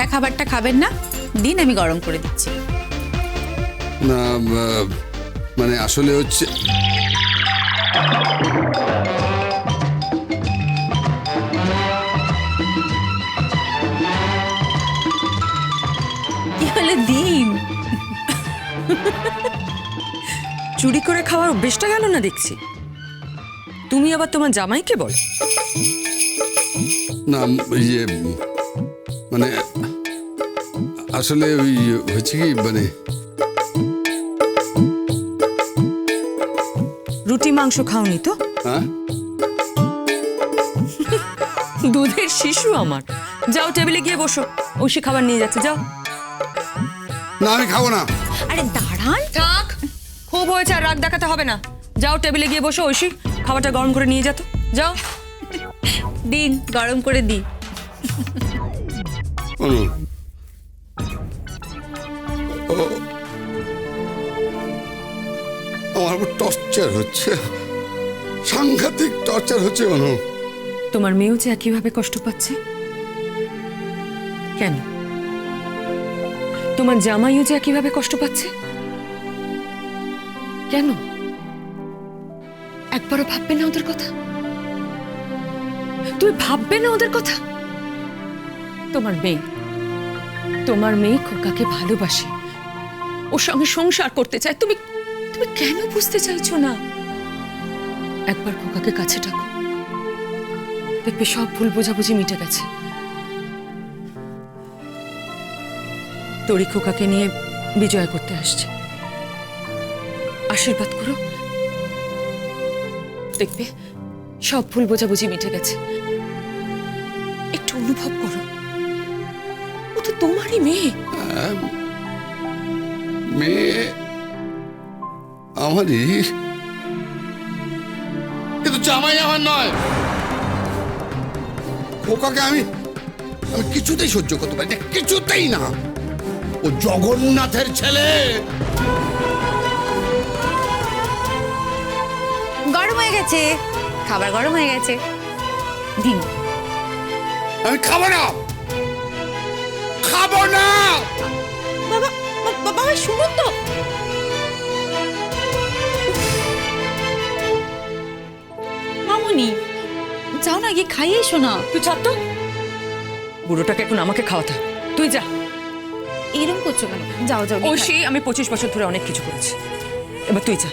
ঠান্ডা খাবারটা খাবেন না দিন আমি গরম করে দিচ্ছি। না মানে আসলে হচ্ছে দিন? চুরি করে খাওয়ার অভ্যেসটা গেল না দেখছি। তুমি আবার তোমার জামাইকে বল। না ইয়ে মানে আসলে ওই হচ্ছে কি মানে রুটি মাংস খাওনি তো? হ্যাঁ? দুধের শিশু আমার। যাও টেবিলে গিয়ে বসো। ঐশী খাবার নিয়ে যাচ্ছে যাও। না আমি খাব না। আরে দাঁড়ান। থাক। খুব হয়েছে আর রাগ দেখাতে হবে না। যাও টেবিলে গিয়ে বসো ঐশী খাবারটা গরম করে নিয়ে যেত যাও। দিন গরম করে দিই আমার টর্চার হচ্ছে। সাংঘাতিক টর্চার হচ্ছে, অনু। তোমার মেয়েও যে একইভাবে কষ্ট পাচ্ছে? কেন? তোমার জামাইও যে একইভাবে কষ্ট পাচ্ছে? কেন? একবারও ভাববে না ওদের কথা? তুমি ভাববে না ওদের কথা? তোমার মেয়ে। তোমার মেয়ে খোকাকে ভালোবাসে? ওর সঙ্গে সংসার করতে চায়, তুমি তুমি কেন বুঝতে চাইছো না? একবার খোকাকে কাছে ডাকো। দেখবে সব ভুল বোঝাবুঝি মিটে গেছে। তরি খোকাকে নিয়ে বিজয় করতে আসছে। আশীর্বাদ করো। দেখবে সব ভুল বোঝাবুঝি মিটে গেছে। একটু অনুভব করো। ও তো তোমারই মেয়ে। মেয়ে আমারই কিন্তু জামাই আমার নয়। খোকাকে আমি আমি কিছুতেই সহ্য করতে পারি না কিছুতেই না। ও জগন্নাথের ছেলে। গরম হয়ে গেছে। খাবার গরম হয়ে গেছে। দিন। আমি খাব না। খাব না। বাবা বাবা শুনুন তো। গিয়ে খাইয়ে এসো না তুই ছাড় তো। বুড়োটাকে এখন আমাকে খাওয়াতে হবে। তুই যা। এরকম করছ কেন? যাও যাও গিয়ে ঐশী আমি পঁচিশ বছর ধরে অনেক কিছু করেছি। এবার তুই যা।